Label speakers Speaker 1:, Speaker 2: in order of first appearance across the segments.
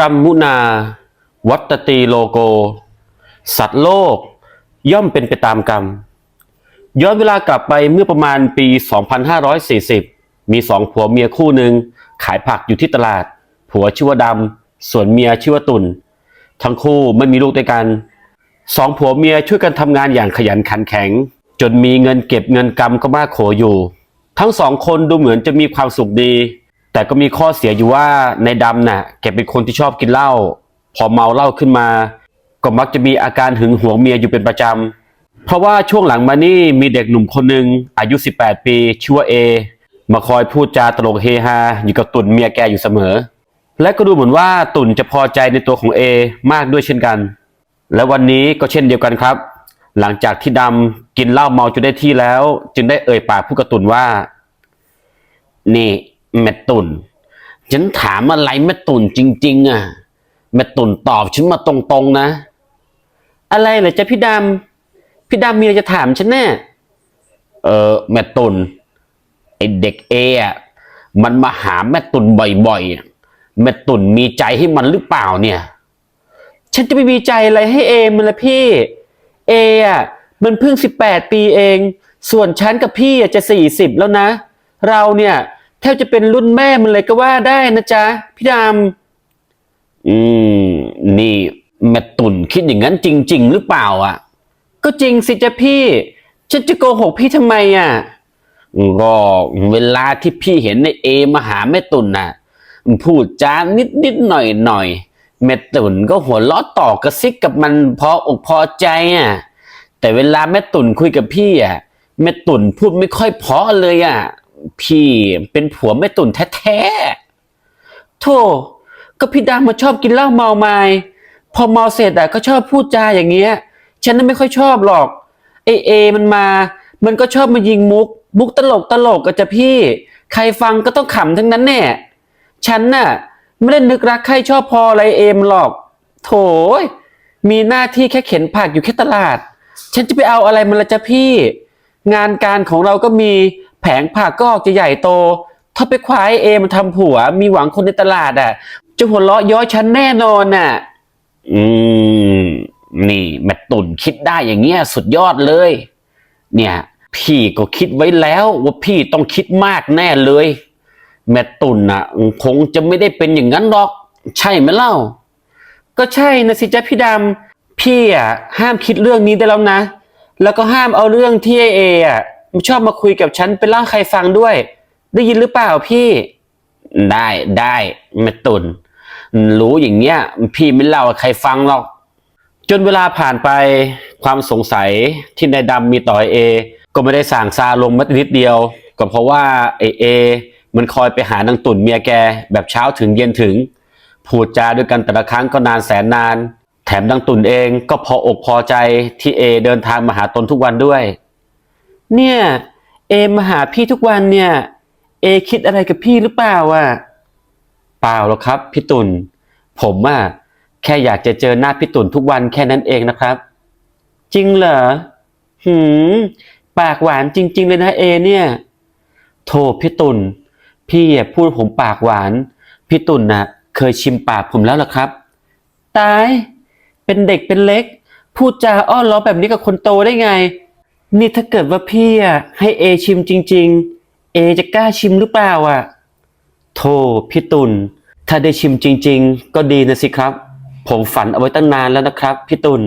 Speaker 1: กัมมุนา วัตตีโลโก สัตว์โลก ย่อมเป็นไปตามกรรม ย้อนเวลากลับไปเมื่อประมาณปี 2540 มีสองผัวเมียคู่หนึ่งขายผักอยู่ที่ตลาด ผัวชื่อว่าดำ ส่วนเมียชื่อว่าตุนทั้งคู่ไม่มีลูกด้วยกัน สองผัวเมียช่วยกันทำงานอย่างขยันขันแข็ง จนมีเงินเก็บเงินกำก็มากโขอยู่ ทั้งสองคนดูเหมือนจะมีความสุขดี แต่ก็มีข้อเสียอยู่ว่าในดำน่ะแกเป็นคนที่ชอบกินเหล้าพอเมาเหล้าขึ้นมา ก็มักจะมีอาการหึงหวงเมียอยู่เป็นประจำเพราะว่าช่วงหลังมานี่มีเด็กหนุ่มคนหนึ่งอายุ 18 ปีชื่อว่าเอมาคอยพูดจาตลกเฮฮาอยู่กับตุ่นเมียแกอยู่เสมอ และก็ดูเหมือนว่าตุ่นจะพอใจในตัวของเอมากด้วยเช่นกัน และวันนี้ก็เช่นเดียวกันครับ หลังจากที่ดำกินเหล้าเมาจนได้ที่แล้ว จึงได้เอ่ยปากพูดกับตุ่นว่า นี่ แม่ตุนฉันถามอะไรแม่ตุนจริง ๆ อะ แม่ตุนตอบฉันมาตรงๆนะ อะไรเหรอจ๊ะพี่ดำพี่ดำมีอะไรจะถามฉันแน่เออแม่ตุนไอเด็กเออะมันมาหาแม่ตุนบ่อยๆอะแม่ตุนมีใจให้มันหรือเปล่าเนี่ย ฉันจะไปมีใจอะไรให้เอมันละพี่ เออะมันเพิ่งสิบแปดปีเอง ส่วนฉันกับพี่อะจะสี่สิบแล้วนะ เราเนี่ย แทบจะเป็นรุ่นแม่มันเลยก็ว่าได้นะจ๊ะ พี่ดำอืม นี่แม่ตุ่นคิดอย่างนั้นจริง ๆ หรือเปล่าอะ ก็จริงสิจ๊ะพี่ ฉันจะโกหกพี่ทำไมอะก็เวลาที่พี่เห็นในเอมาหาแม่ตุ่นน่ะ พูดจานิดนิดๆหน่อยหน่อยๆแม่ตุ่นก็หัวล้อต่อกระซิกกับมันพออกพอใจอะ แต่เวลาแม่ตุ่นคุยกับพี่อะแม่ตุ่นพูดไม่ค่อยเพราะเลยอะ พี่เป็นผัวแม่ตุ่นแท้ๆโธ่ก็พี่ดามาชอบกินเหล้าเมาไมาพอเมาเสร็จอะก็ชอบพูดจาอย่างเงี้ย ฉันน่ะไม่ค่อยชอบหรอกไอเอ มันมา มันก็ชอบมายิงมุก มุกตลกตลกกับจะพี่ ใครฟังก็ต้องขำทั้งนั้นแน่ฉันน่ะไม่ได้นึกรักใครชอบพออะไรเอมหรอก โถยมีหน้าที่แค่เข็นผักอยู่แค่ตลาด ฉันจะไปเอาอะไรมันละจ๊ะพี่ งานการของเราก็มี แผงผักก็ออกจะใหญ่โต ถ้าไปคว้าไอ้เอมนทำผัว มีหวังคนในตลาดอะ จะหัวเราะย้อยฉันแน่นอนน่ะ อืม นี่แม่ตุ่นคิดได้อย่างเงี้ยสุดยอดเลย เนี่ย พี่ก็คิดไว้แล้วว่าพี่ต้องคิดมากแน่เลย แม่ตุ่นน่ะ คงจะไม่ได้เป็นอย่างนั้นหรอก ใช่ไหมเล่า ก็ใช่นะสิจ๊ะพี่ดำพี่อะห้ามคิดเรื่องนี้ได้แล้วนะ แล้วก็ห้ามเอาเรื่องที่ไอเออะ ชอบมาคุยกับฉันไปเล่าให้ใครฟังด้วย ได้ยินหรือเปล่าพี่ ได้ได้แม่ตุน รู้อย่างเงี้ย พี่ไม่เล่าให้ใครฟังหรอก จนเวลาผ่านไปความสงสัยที่นายดำมีต่อไอเอ ก็ไม่ได้สั่งซาลงมานิดเดียว ก็เพราะว่าไอเอ มันคอยไปหานางตุ่นเมียแกแบบเช้าถึงเย็นถึง พูดจาด้วยกันแต่ละครั้งก็นานแสนนาน แถมนางตุ่นเองก็พออกพอใจที่เอเดินทางมาหาตนทุกวันด้วย เนี่ย เอมาหาพี่ทุกวันเนี่ย เอคิดอะไรกับพี่หรือเปล่าอะเปล่าหรอกครับพี่ตุ่นผมอะแค่อยากจะเจอหน้าพี่ตุ่นทุกวันแค่นั้นเองนะครับ จริงเหรอหืมปากหวานจริง ๆ เลยนะเอเนี่ยโทษพี่ตุ่นพี่อะพูดผมปากหวาน พี่ตุ่นน่ะ เคยชิมปากผมแล้วหรอครับ ตาย เป็นเด็กเป็นเล็ก พูดจาอ้อนล้อแบบนี้กับคนโตได้ไง นี่ถ้าเกิดว่าพี่อะให้เอชิมจริง ๆ เอจะกล้าชิมหรือเปล่าอะโธ่พี่ตุลถ้าได้ชิมจริง ๆ ก็ดีนะสิครับ ผมฝันเอาไว้ตั้งนานแล้วนะครับพี่ตุล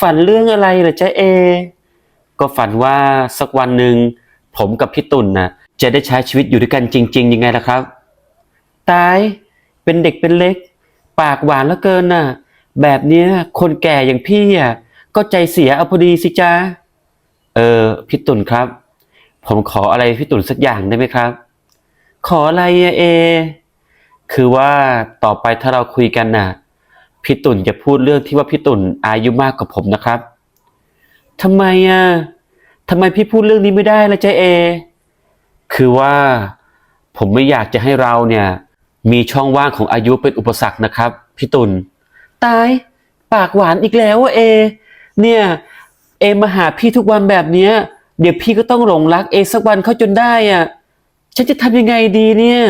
Speaker 1: ฝันเรื่องอะไรเหรอจ๊ะเอ ก็ฝันว่าสักวันหนึ่งผมกับพี่ตุลน่ะจะได้ใช้ชีวิตอยู่ด้วยกันจริง ๆ ยังไงล่ะครับ ตาย เป็นเด็กเป็นเล็ก ปากหวานเหลือเกินน่ะ แบบเนี้ยคนแก่อย่างพี่อะก็ใจเสียเอาพอดีสิจ้า เออพี่ตุลครับ ผมขออะไรพี่ตุลสักอย่างได้ไหมครับ ขออะไรอะเอ คือว่าต่อไปถ้าเราคุยกันน่ะพี่ตุ่นจะพูดเรื่องที่ว่าพี่ตุ่นอายุมากกว่าผมนะครับทำไมอะทำไมพี่พูดเรื่องนี้ไม่ได้ล่ะจ๊ะเอ คือว่าผมไม่อยากจะให้เราเนี่ย มีช่องว่างของอายุเป็นอุปสรรคนะครับพี่ตุ่นตาย ปากหวานอีกแล้วอะเอ เนี่ย เอมาหาพี่ทุกวันแบบเนี้ย เดี๋ยวพี่ก็ต้องหลงรักเอสักวันเข้าจนได้อะ ฉันจะทำยังไงดีเนี่ย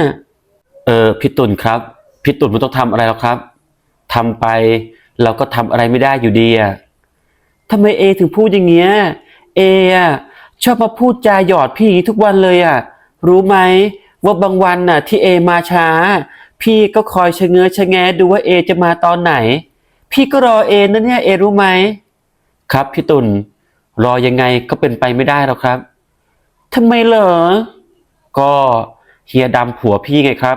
Speaker 1: เออพี่ตุลครับพี่ตุ่นมันต้องทำอะไรหรอกครับทำไปเราก็ทำอะไรไม่ได้อยู่ดีอะทำไมเอถึงพูดอย่างเงี้ย เออะชอบมาพูดจาหยอดพี่อย่างนี้ทุกวันเลยอะรู้ไหมว่าบางวันน่ะ ที่เอมาช้า พี่ก็คอยชะเง้อชะแงดูว่าเอจะมาตอนไหน พี่ก็รอเอนะเนี่ยเอรู้ไหม ครับพี่ตุลรอยังไงก็เป็นไปไม่ได้หรอกครับทำไมเหรอ ก็เฮียดำผัวพี่ไงครับ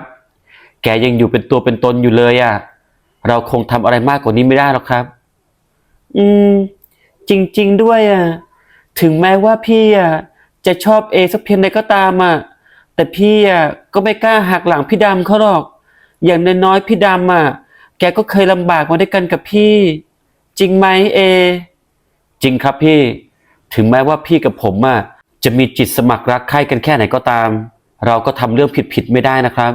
Speaker 1: แกยังอยู่เป็นตัวเป็นตนอยู่เลยอะ่ะ เราคงทำอะไรมากกว่านี้ไม่ได้หรอกครับ อืม จริง ๆ ด้วยอะ ถึงแม้ว่าพี่อะจะชอบเอสักเพียงใดก็ตามอะ แต่พี่อะก็ไม่กล้าหักหลังพี่ดำเขาหรอก อย่างน้อยๆพี่ดำอะ แกก็เคยลำบากมาด้วยกันกับพี่ จริงไหมเอ จริงครับพี่ ถึงแม้ว่าพี่กับผมอะจะมีจิตสมัครรักใคร่กันแค่ไหนก็ตาม เราก็ทำเรื่องผิดๆไม่ได้นะครับ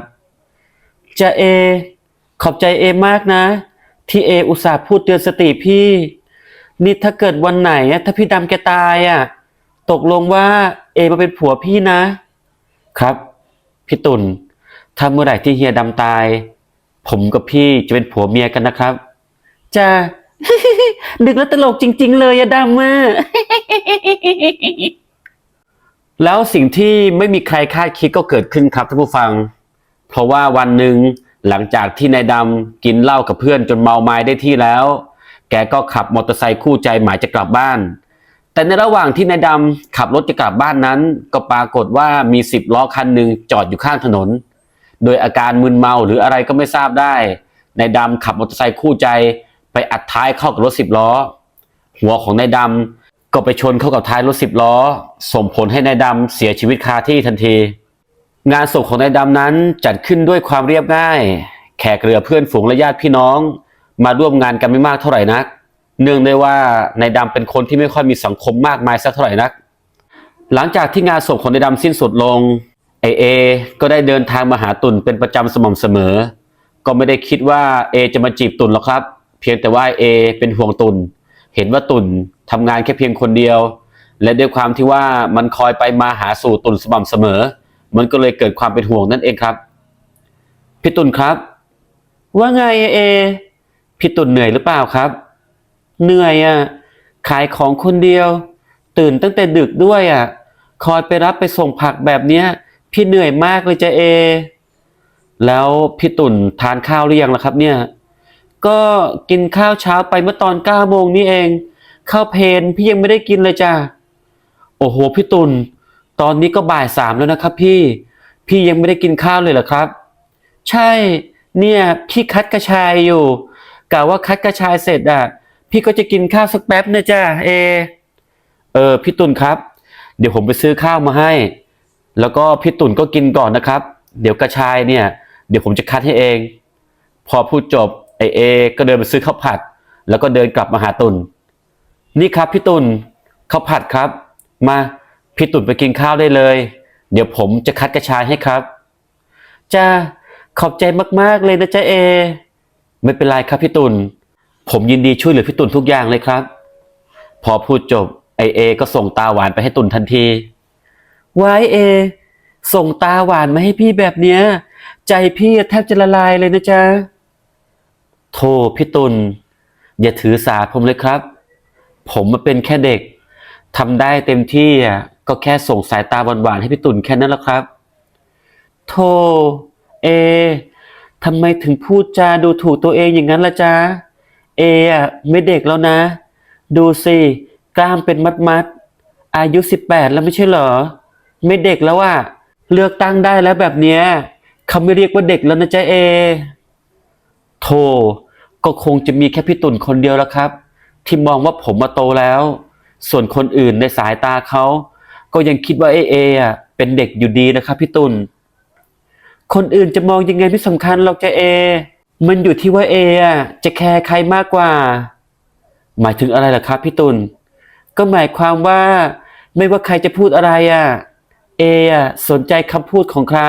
Speaker 1: จะเอ ขอบใจเอมากนะ ที่เออุตส่าห์พูดเตือนสติพี่ นี่ถ้าเกิดวันไหนถ้าพี่ดำแกตายอะตกลงว่าเอมาเป็นผัวพี่นะ ครับ พี่ตุลถ้าเมื่อไหร่ที่เฮียดำตาย ผมกับพี่จะเป็นผัวเมียกันนะครับจ้า ดึกแล้วตลกจริง ๆ เลยอะดำอะแล้วสิ่งที่ไม่มีใครคาดคิดก็เกิดขึ้นครับท่านผู้ฟัง เพราะว่าวันหนึ่งหลังจากที่นายดำกินเหล้ากับเพื่อนจนเมาไม้ได้ที่แล้ว แกก็ขับมอเตอร์ไซค์คู่ใจหมายจะกลับบ้าน แต่ในระหว่างที่นายดำขับรถจะกลับบ้านนั้น ก็ปรากฏว่ามีสิบล้อคันหนึ่งจอดอยู่ข้างถนน โดยอาการมึนเมาหรืออะไรก็ไม่ทราบได้นายดำขับมอเตอร์ไซค์คู่ใจ อัดท้ายเข้ากับรถสิบล้อ หัวของนายดำก็ไปชนเข้ากับท้ายรถสิบล้อ ส่งผลให้นายดำเสียชีวิตคาที่ทันที งานศพของนายดำนั้นจัดขึ้นด้วยความเรียบง่าย แขกเรือเพื่อนฝูงและญาติพี่น้อง มาร่วมงานกันไม่มากเท่าไหร่นัก เนื่องในว่านายดำเป็นคนที่ไม่ค่อยมีสังคมมากมายสักเท่าไหร่นัก หลังจากที่งานศพของนายดำสิ้นสุดลงไอเอก็ได้เดินทางมาหาตุ่นเป็นประจำสม่ำเสมอ ก็ไม่ได้คิดว่าเอจะมาจีบตุ่นหรอกครับ เพียงแต่ว่าเอเป็นห่วงตุน เห็นว่าตุนทำงานแค่เพียงคนเดียว และด้วยความที่ว่ามันคอยไปมาหาสู่ตุนสม่ำเสมอ มันก็เลยเกิดความเป็นห่วงนั่นเองครับ พี่ตุนครับ ว่าไงเอ พี่ตุนเหนื่อยหรือเปล่าครับ เหนื่อยอะ ขายของคนเดียว ตื่นตั้งแต่ดึกด้วยอะ คอยไปรับไปส่งผักแบบเนี้ย พี่เหนื่อยมากเลยจะเอ แล้วพี่ตุนทานข้าวหรือยังล่ะครับเนี่ย ก็กินข้าวเช้าไปเมื่อตอนเก้าโมงนี่เอง ข้าวเพนพี่ยังไม่ได้กินเลยจ้ะโอ้โหพี่ตุลตอนนี้ก็บ่ายสามแล้วนะครับ พี่ พี่ยังไม่ได้กินข้าวเลยเหรอครับ ใช่ เนี่ยพี่คัดกระชายอยู่กะว่าคัดกระชายเสร็จอะ พี่ก็จะกินข้าวสักแป๊บนะจ้ะเอ เออพี่ตุลครับ เดี๋ยวผมไปซื้อข้าวมาให้ แล้วก็พี่ตุลก็กินก่อนนะครับ เดี๋ยวกระชายเนี่ย เดี๋ยวผมจะคัดให้เอง พอพูดจบ ไอเอ ก็เดินไปซื้อข้าวผัด แล้วก็เดินกลับมาหาตุลนี่ครับพี่ตุลข้าวผัดครับ มาพี่ตุลไปกินข้าวได้เลย เดี๋ยวผมจะคัดกระชายให้ครับจ้าขอบใจมากๆเลยนะจ๊ะเอ ไม่เป็นไรครับพี่ตุลผมยินดีช่วยเหลือพี่ตุลทุกอย่างเลยครับ พอพูดจบไอเอ ก็ส่งตาหวานไปให้ตุลทันทีวายเอ ส่งตาหวานมาให้พี่แบบเนี้ย ใจพี่แทบจะละลายเลยนะจ๊ะ โธ่พี่ตุลอย่าถือสาผมเลยครับ ผมมาเป็นแค่เด็กทำได้เต็มที่อะก็แค่ส่งสายตาหวานๆให้พี่ตุลแค่นั้นแหละครับโธ่เอทำไมถึงพูดจาดูถูกตัวเองอย่างนั้นล่ะจ๊ะ เออะไม่เด็กแล้วนะ ดูสิกล้ามเป็นมัดๆอายุสิบแปดแล้วไม่ใช่เหรอ ไม่เด็กแล้วอะเลือกตั้งได้แล้วแบบเนี้ยเขาไม่เรียกว่าเด็กแล้วนะจ๊ะเอ โธ่ก็คงจะมีแค่พี่ตุ่นคนเดียวแล้วครับ ที่มองว่าผมมาโตแล้ว ส่วนคนอื่นในสายตาเขาก็ยังคิดว่าเอเออะเป็นเด็กอยู่ดีนะครับพี่ตุ่นคนอื่นจะมองยังไงไม่สำคัญหรอกจะเอ มันอยู่ที่ว่าเออะจะแคร์ใครมากกว่า หมายถึงอะไรล่ะครับพี่ตุ่นก็หมายความว่า ไม่ว่าใครจะพูดอะไรอะเออะสนใจคำพูดของใคร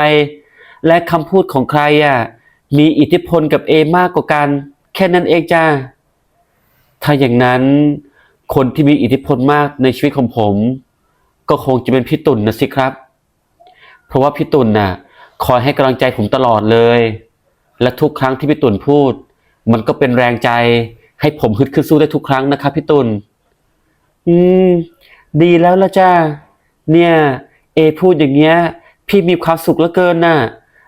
Speaker 1: และคำพูดของใครอะ มีอิทธิพลกับเอมากกว่ากันแค่นั้นเองจ้า ถ้าอย่างนั้นคนที่มีอิทธิพลมากในชีวิตของผม ก็คงจะเป็นพี่ตุ่นนะสิครับ เพราะว่าพี่ตุ่นน่ะคอยให้กำลังใจผมตลอดเลย และทุกครั้งที่พี่ตุ่นพูด มันก็เป็นแรงใจให้ผมฮึดขึ้นสู้ได้ทุกครั้งนะครับพี่ตุ่นอืม ดีแล้วละจ้าเนี่ย เอพูดอย่างเงี้ย พี่มีความสุขเหลือเกินน่ะ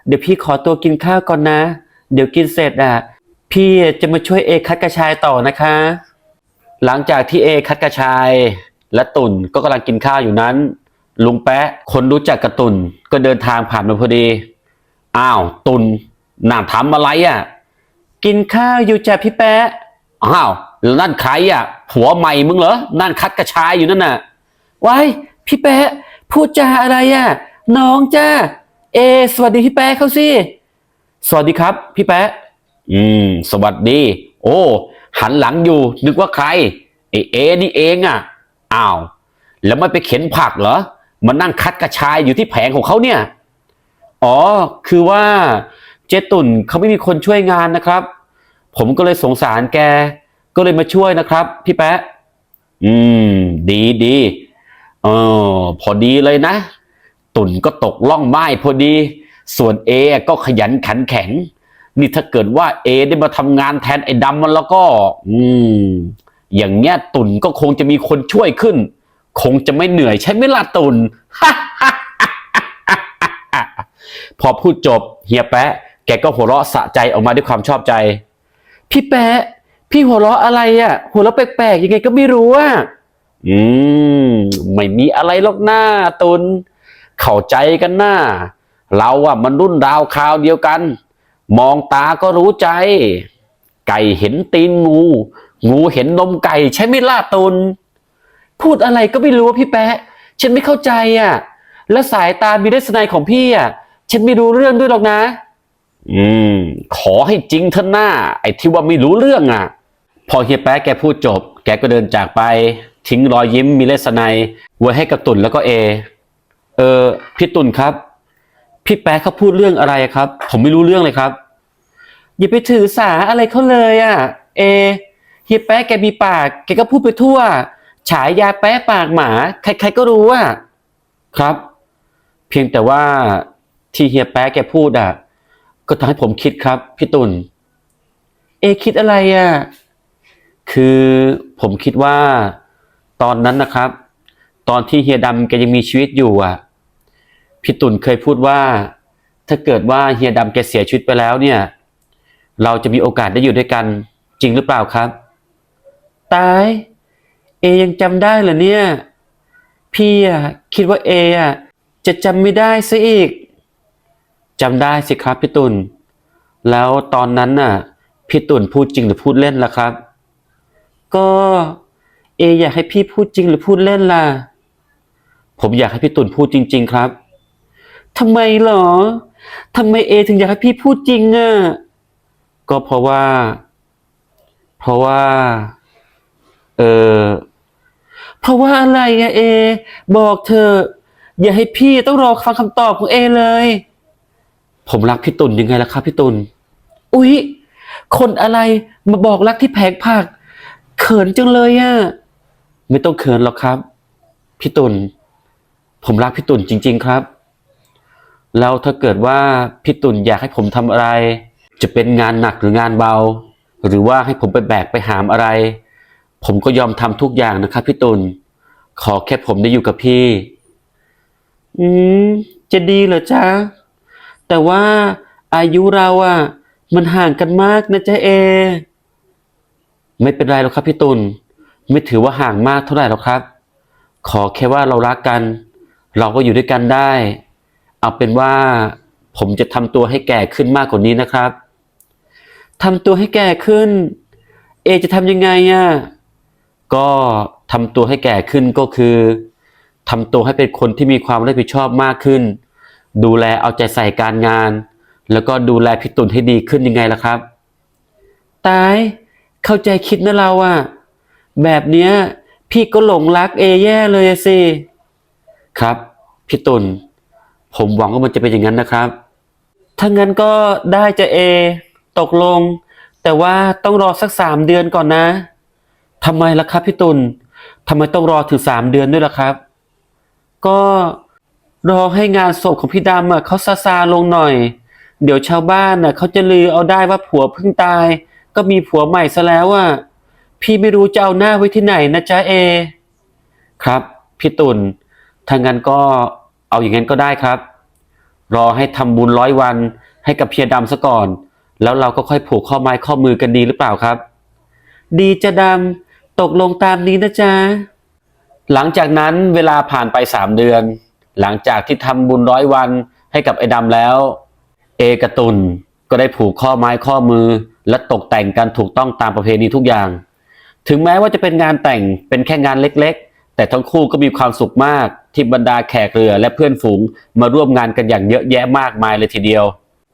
Speaker 1: เดี๋ยวพี่ขอตัวกินข้าวก่อนนะ เดี๋ยวกินเสร็จอะ พี่จะมาช่วยเอคัดกระชายต่อนะคะ หลังจากที่เอคัดกระชาย และตุ่นก็กำลังกินข้าวอยู่นั้น ลุงแปะคนรู้จักกับตุ่นก็เดินทางผ่านมาพอดี อ้าว ตุ่นน่าทำอะไรอะ กินข้าวอยู่จ้ะพี่แปะอ้าวแล้วนั่นใครอะ ผัวใหม่มึงเหรอ นั่นคัดกระชายอยู่นั่นน่ะ ไว้ พี่แปะพูดจาอะไรอะ น้องจ้า เอ สวัสดีพี่แป๊ะเขาสิสวัสดีครับ พี่แป๊ะอืม สวัสดี โอ้ หันหลังอยู่ นึกว่าใครเอเอ นี่เองอะอ้าว แล้วไม่ไปเข็นผักเหรอมานั่งคัดกระชายอยู่ที่แผงของเขาเนี่ย อ๋อ คือว่าเจตุ่นเขาไม่มีคนช่วยงานนะครับ ผมก็เลยสงสารแก ก็เลยมาช่วยนะครับ พี่แป๊ะ อืม ดีดีเออพอดีเลยนะ ตุ่นก็ตกล่องไม้พอดี ส่วนเอก็ขยันขันแข็ง นี่ถ้าเกิดว่าเอได้มาทำงานแทนไอ้ดำมันแล้วก็ อืม อย่างเงี้ยตุ่นก็คงจะมีคนช่วยขึ้น คงจะไม่เหนื่อยใช่ไหมล่ะตุ่นพอพูดจบเฮียแปะแกก็หัวเราะสะใจออกมาด้วยความชอบใจ พี่แปะพี่หัวเราะอะไรอะ่ะ หัวเราะแปลกๆยังไงก็ไม่รู้อะอืม ไม่มีอะไรหรอกหน้าตุน เข้าใจกันหน้า เราอะมันรุ่นราวคราวเดียวกัน มองตาก็รู้ใจ ไก่เห็นตีนงู งูเห็นนมไก่ใช่ไหมล่ะตุน พูดอะไรก็ไม่รู้ว่าพี่แปะ ฉันไม่เข้าใจอะ แล้วสายตามีได้สนายของพี่อะ ฉันไม่รู้เรื่องด้วยหรอกนะ อืม ขอให้จริงเถอะหน้า ไอ้ที่ว่าไม่รู้เรื่องอะ พอเฮียแป๊ะแกพูดจบ แกก็เดินจากไปทิ้งรอยยิ้มมีเลสไนยไว้ให้กับตุ่นแล้วก็เอเออพี่ตุ่นครับ พี่แป๊ะเขาพูดเรื่องอะไรครับ ผมไม่รู้เรื่องเลยครับ อย่าไปถือสาอะไรเขาเลยอะ เอเฮียแป๊ะแกมีปาก แกก็พูดไปทั่ว ฉายยาแป๊ะปากหมา ใครๆก็รู้อะครับ เพียงแต่ว่าที่เฮียแป๊ะแกพูดอะ ก็ทำให้ผมคิดครับ พี่ตุลเอคิดอะไรอะคือผมคิดว่าตอนนั้นนะครับ ตอนที่เฮียดำแกยังมีชีวิตอยู่อะ พี่ตุลเคยพูดว่า ถ้าเกิดว่าเฮียดำแกเสียชีวิตไปแล้วเนี่ย เราจะมีโอกาสได้อยู่ด้วยกันจริงหรือเปล่าครับ ตาย เอยังจำได้เหรอเนี่ย พี่อะคิดว่าเออะจะจำไม่ได้ซะอีกจำได้สิครับพี่ตุลแล้วตอนนั้นน่ะ พี่ตุลพูดจริงหรือพูดเล่นล่ะครับ ก็เออยากให้พี่พูดจริงหรือพูดเล่นล่ะ ผมอยากให้พี่ตุลพูดจริง ๆ ครับ ทำไมเหรอทำไมเอถึงอยากให้พี่พูดจริงอะก็เพราะว่า เพราะว่า เออเพราะว่าอะไรอะเอ บอกเธอะอย่าให้พี่ต้องรอฟังคำตอบของเอเลย ผมรักพี่ตุลยังไงล่ะครับพี่ตุลอุ๊ย คนอะไรมาบอกรักที่แผงผัก เขินจังเลยอะไม่ต้องเขินหรอกครับ พี่ตุลผมรักพี่ตุลจริง ๆ ครับ แล้วถ้าเกิดว่าพี่ตุลอยากให้ผมทำอะไร จะเป็นงานหนักหรืองานเบา หรือว่าให้ผมไปแบกไปหามอะไร ผมก็ยอมทำทุกอย่างนะครับพี่ตุลขอแค่ผมได้อยู่กับพี่ อืม จะดีเหรอจ๊ะ แต่ว่าอายุเราอะมันห่างกันมากนะจ๊ะเอ ไม่เป็นไรหรอกครับพี่ตุลไม่ถือว่าห่างมากเท่าไหร่หรอกครับ ขอแค่ว่าเรารักกัน เราก็อยู่ด้วยกันได้ เอาเป็นว่า ผมจะทำตัวให้แก่ขึ้นมากกว่านี้นะครับทำตัวให้แก่ขึ้น เอจะทำยังไงอะก็ทำตัวให้แก่ขึ้นก็คือทำตัวให้เป็นคนที่มีความรับผิดชอบมากขึ้น ดูแลเอาใจใส่การงาน แล้วก็ดูแลพี่ตุลให้ดีขึ้นยังไงล่ะครับ ตายเข้าใจคิดนะเราอะแบบเนี้ยพี่ก็หลงรักเอแย่เลยสิ ครับ พี่ตุล ผมหวังว่ามันจะเป็นอย่างนั้นนะครับ ถ้างั้นก็ได้จะเอ ตกลง แต่ว่าต้องรอสักสามเดือนก่อนนะทำไมล่ะครับพี่ตุลทำไมต้องรอถึงสามเดือนด้วยล่ะครับ ก็รอให้งานศพของพี่ดำเขาซาซาลงหน่อย เดี๋ยวชาวบ้านน่ะเขาจะลือเอาได้ว่าผัวเพิ่งตาย ก็มีผัวใหม่ซะแล้วอะพี่ไม่รู้จะเอาหน้าไว้ที่ไหนนะจ๊ะเอ ครับ พี่ตุลถ้างั้นก็ เอาอย่างนั้นก็ได้ครับ รอให้ทำบุญร้อยวันให้กับเพียดำซะก่อน แล้วเราก็ค่อยผูกข้อไม้ข้อมือกันดีหรือเปล่าครับ ดีจะดำตกลงตามนี้นะจ๊ะ หลังจากนั้นเวลาผ่านไปสามเดือน หลังจากที่ทำบุญร้อยวันให้กับไอ้ดำแล้ว เอกตุลก็ได้ผูกข้อไม้ข้อมือ และตกแต่งกันถูกต้องตามประเพณีทุกอย่าง ถึงแม้ว่าจะเป็นงานแต่งเป็นแค่งานเล็กๆ แต่ทั้งคู่ก็มีความสุขมากที่บรรดาแขกเรือและเพื่อนฝูงมาร่วมงานกันอย่างเยอะแยะมากมายเลยทีเดียว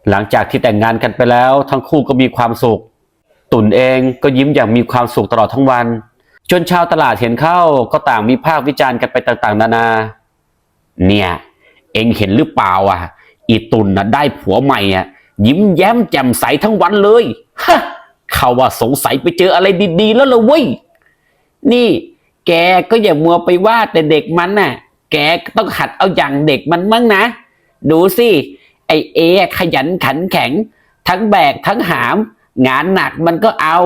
Speaker 1: หลังจากที่แต่งงานกันไปแล้ว ทั้งคู่ก็มีความสุข ตุ่นเองก็ยิ้มอย่างมีความสุขตลอดทั้งวัน จนชาวตลาดเห็นเข้าก็ต่างวิพากษ์วิจารณ์กันไปต่างๆ นานา เนี่ย เองเห็นหรือเปล่าอะ อีตุนน่ะได้ผัวใหม่อะ ยิ้มแย้มแจ่มใสทั้งวันเลยฮะเขาว่าสงสัยไปเจออะไรดีๆแล้วละเว้ยนี่ แกก็อย่ามัวไปว่าแต่เด็กมันน่ะ แกต้องหัดเอาอย่างเด็กมันมั่งนะ ดูสิไอเอขยันขันแข็ง ทั้งแบกทั้งหาม งานหนักมันก็เอา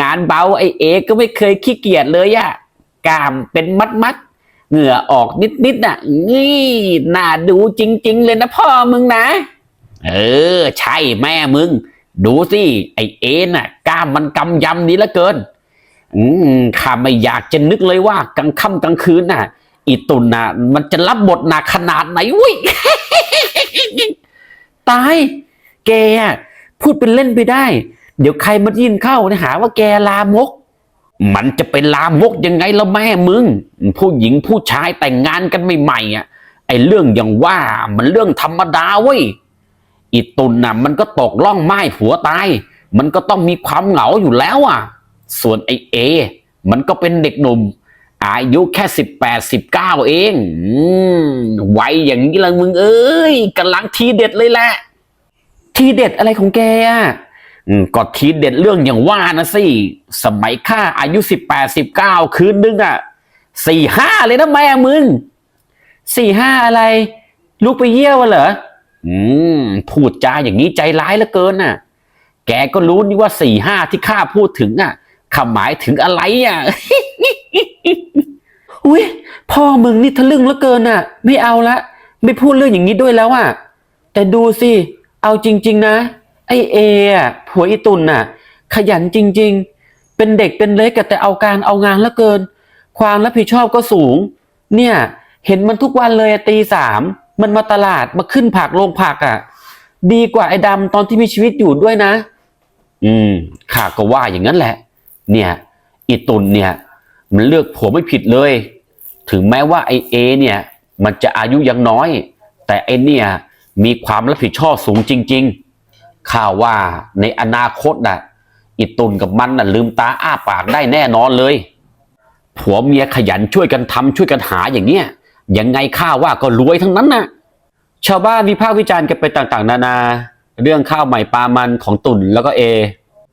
Speaker 1: งานเบาไอเอก็ไม่เคยขี้เกียจเลยอะกามเป็นมัดมัดเหงื่อออกนิดนิดน่ะนี่น่าดูจริง ๆ เลยนะพ่อมึงนะ เออ ใช่แม่มึง ดูสิไอเอน่ะกล้ามมันกำยำนี้ละเกิน อืมข้าไม่อยากจะนึกเลยว่ากลางค่ำกลางคืนน่ะ อีตุนน่ะ มันจะรับบทหนักขนาดไหนวุ้ยตาย แกพูดเป็นเล่นไปได้ เดี๋ยวใครมายินเข้าเนี่ยหาว่าแกลามก มันจะเป็นลามกยังไงละแม่มึง ผู้หญิงผู้ชายแต่งงานกันใหม่ๆอะไอ้เรื่องอย่างว่ามันเรื่องธรรมดาเว้ยอีตุนน่ะ มันก็ตกล่องไม้ผัวตาย มันก็ต้องมีความเหงาอยู่แล้วอะ ส่วนไอเอ มันก็เป็นเด็กหนุ่ม อายุแค่สิบแปดสิบเก้าเองอืมวัยอย่างนี้ละมึงเอ้ยกำลังทีเด็ดเลยแหละ ทีเด็ดอะไรของแกอะก็ทีเด็ดเรื่องอย่างว่านะสิ สมัยข้าอายุสิบแปดสิบเก้าคืนนึงอะสี่ห้าเลยนะแม่มึงสี่ห้าอะไร ลูกไปเยี่ยวอะเหรออืมพูดจาอย่างนี้ใจร้ายเหลือเกินน่ะ แกก็รู้นี่ว่าสี่ห้าที่ข้าพูดถึงอะ ข้าหมายถึงอะไรอะ อุ้ยพ่อมึงนี่ทะลึ่งเหลือเกินอะ ไม่เอาละ ไม่พูดเรื่องอย่างนี้ด้วยแล้วอะ แต่ดูสิ เอาจริง ๆ นะ ไอเออะผัวอีตุนน่ะ ขยันจริง ๆ เป็นเด็กเป็นเล็กอะแต่เอาการเอางานเหลือเกิน ความรับผิดชอบก็สูง เนี่ย เห็นมันทุกวันเลยอะตีสามมันมาตลาดมาขึ้นผักลงผักอะ ดีกว่าไอ้ดำตอนที่มีชีวิตอยู่ด้วยนะ อืมข้าก็ว่าอย่างนั้นแหละ เนี่ยอีตุนเนี่ยมันเลือกผัวไม่ผิดเลย ถึงแม้ว่าไอเอเนี่ยมันจะอายุยังน้อย แต่ไอเนี่ยมีความรับผิดชอบสูงจริง ๆข้าว่าในอนาคตน่ะอีตุนกับมันน่ะลืมตาอ้าปากได้แน่นอนเลย ผัวเมียขยันช่วยกันทำช่วยกันหาอย่างเนี้ยยังไงข้าว่าก็รวยทั้งนั้นน่ะชาวบ้านวิพากษ์วิจารณ์กันไปต่างๆ นานา เรื่องข้าวใหม่ปลามันของตุนแล้วก็เอ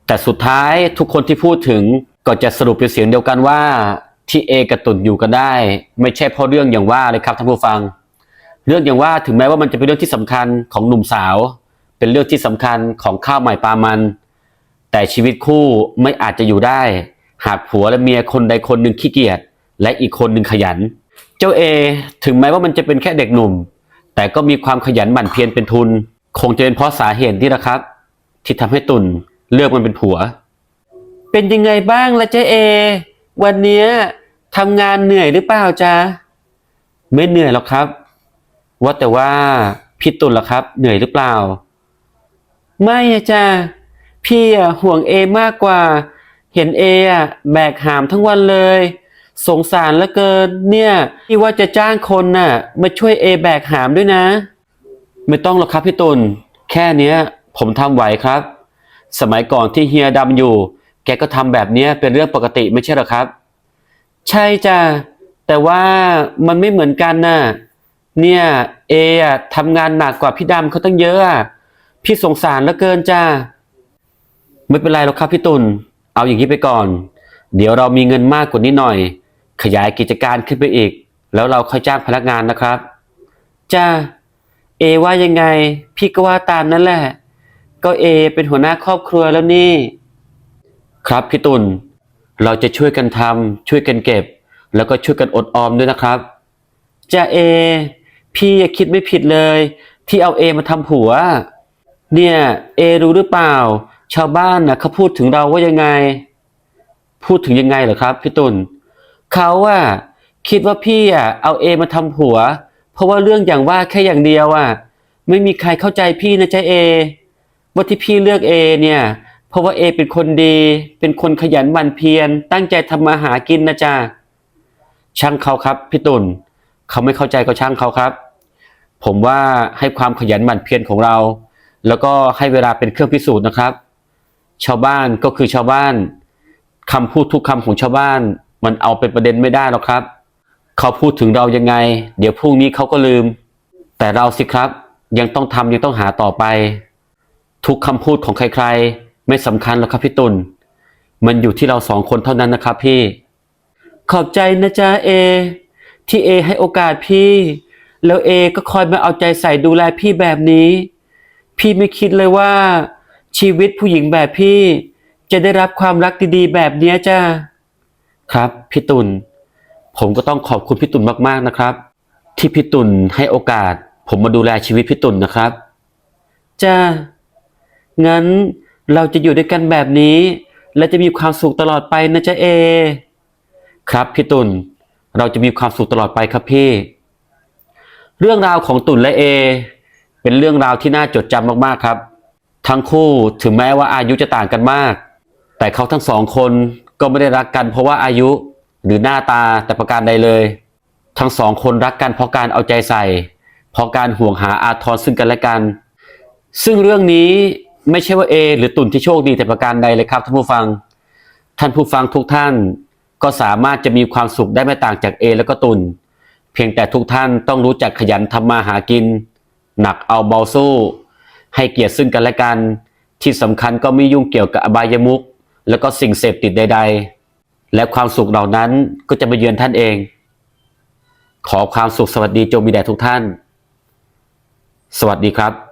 Speaker 1: แต่สุดท้ายทุกคนที่พูดถึงก็จะสรุปเป็นเสียงเดียวกันว่าที่เอกับตุ่นอยู่กันได้ ไม่ใช่เพราะเรื่องอย่างว่าเลยครับท่านผู้ฟัง เรื่องอย่างว่าถึงแม้ว่ามันจะเป็นเรื่องที่สำคัญของหนุ่มสาว เป็นเรื่องที่สำคัญของข้าวใหม่ปลามัน แต่ชีวิตคู่ไม่อาจจะอยู่ได้ หากผัวและเมียคนใดคนหนึ่งขี้เกียจและอีกคนหนึ่งขยัน เจ้าเอถึงแม้ว่ามันจะเป็นแค่เด็กหนุ่ม แต่ก็มีความขยันหมั่นเพียรเป็นทุน คงจะเป็นเพราะสาเหตุนี่แหละครับ ที่ทำให้ตุ่น เลือกมันเป็นผัว เป็นยังไงบ้างละเจ๊เอ วันเนี้ยทำงานเหนื่อยหรือเปล่าจ๊ะไม่เหนื่อยหรอกครับ ว่าแต่ว่าพี่ตุ่นล่ะครับ เหนื่อยหรือเปล่า ไม่อะจ้ะพี่อะห่วงเอมากกว่า เห็นเออะแบกหามทั้งวันเลย สงสารเหลือเกิน เนี่ยพี่ว่าจะจ้างคนน่ะ มาช่วยเอแบกหามด้วยนะ ไม่ต้องหรอกครับพี่ตุลแค่เนี้ย ผมทำไหวครับ สมัยก่อนที่เฮียดำอยู่ แกก็ทำแบบนี้เป็นเรื่องปกติไม่ใช่หรอครับ ใช่จ้ะแต่ว่ามันไม่เหมือนกันน่ะเนี่ยเออะทำงานหนักกว่าพี่ดำเขาตั้งเยอะอะพี่สงสารเหลือเกินจ้าไม่เป็นไรหรอกครับพี่ตุลเอาอย่างนี้ไปก่อน เดี๋ยวเรามีเงินมากกว่านี้หน่อย ขยายกิจการขึ้นไปอีก แล้วเราค่อยจ้างพนักงานนะครับ จ้าเอว่ายังไง พี่ก็ว่าตามนั่นแหละ ก็เอเป็นหัวหน้าครอบครัวแล้วนี่ ครับพี่ตุลเราจะช่วยกันทำช่วยกันเก็บ แล้วก็ช่วยกันอดออมด้วยนะครับจ้าเอ พี่อย่าคิดไม่ผิดเลย ที่เอาเอมาทำผัว เนี่ยเอรู้หรือเปล่า ชาวบ้านนะเขาพูดถึงเราว่ายังไง พูดถึงยังไงเหรอครับพี่ตุลเขาอะคิดว่าพี่อะเอาเอมาทำผัว เพราะว่าเรื่องอย่างว่าแค่อย่างเดียวอะไม่มีใครเข้าใจพี่นะจ๊ะเอ ว่าที่พี่เลือกเอเนี่ย เพราะว่าเอเป็นคนดี เป็นคนขยันหมั่นเพียร ตั้งใจทำมาหากินนะจ๊ะ ช่างเขาครับพี่ตุลเขาไม่เข้าใจก็ช่างเขาครับ ผมว่าให้ความขยันหมั่นเพียรของเรา แล้วก็ให้เวลาเป็นเครื่องพิสูจน์นะครับ ชาวบ้านก็คือชาวบ้านคำพูดทุกคำของชาวบ้าน มันเอาเป็นประเด็นไม่ได้หรอกครับ เขาพูดถึงเรายังไง เดี๋ยวพรุ่งนี้เขาก็ลืม แต่เราสิครับยังต้องทำยังต้องหาต่อไป ทุกคำพูดของใครๆ ไม่สำคัญหรอกครับพี่ตุลมันอยู่ที่เราสองคนเท่านั้นนะครับพี่ ขอบใจนะจ๊ะเอ ที่เอให้โอกาสพี่ แล้วเอก็คอยมาเอาใจใส่ดูแลพี่แบบนี้ พี่ไม่คิดเลยว่า ชีวิตผู้หญิงแบบพี่ จะได้รับความรักดีๆ แบบเนี้ยจ้าครับพี่ตุลผมก็ต้องขอบคุณพี่ตุลมากๆนะครับ ที่พี่ตุลให้โอกาส ผมมาดูแลชีวิตพี่ตุลนะครับจ้า งั้นเราจะอยู่ด้วยกันแบบนี้ และจะมีความสุขตลอดไปนะจ๊ะเอ ครับพี่ตุลเราจะมีความสุขตลอดไปครับพี่ เรื่องราวของตุลและเอ เป็นเรื่องราวที่น่าจดจำมากๆครับ ทั้งคู่ถึงแม้ว่าอายุจะต่างกันมาก แต่เขาทั้งสองคนก็ไม่ได้รักกันเพราะว่าอายุหรือหน้าตาแต่ประการใดเลย ทั้งสองคนรักกันเพราะการเอาใจใส่ เพราะการห่วงหาอาทรซึ่งกันและกัน ซึ่งเรื่องนี้ ไม่ใช่ว่าเอหรือตุนที่โชคดีแต่ประการใดเลยครับท่านผู้ฟัง ท่านผู้ฟังทุกท่านก็สามารถจะมีความสุขได้ไม่ต่างจากเอแล้วก็ตุน เพียงแต่ทุกท่านต้องรู้จักขยันทำมาหากิน หนักเอาเบาสู้ ให้เกียรติซึ่งกันและกัน ที่สำคัญก็ไม่ยุ่งเกี่ยวกับอบายมุขแล้วก็สิ่งเสพติดใด ๆ และความสุขเหล่านั้นก็จะมาเยือนท่านเอง ขอความสุขสวัสดีจงมีแด่ทุกท่าน สวัสดีครับ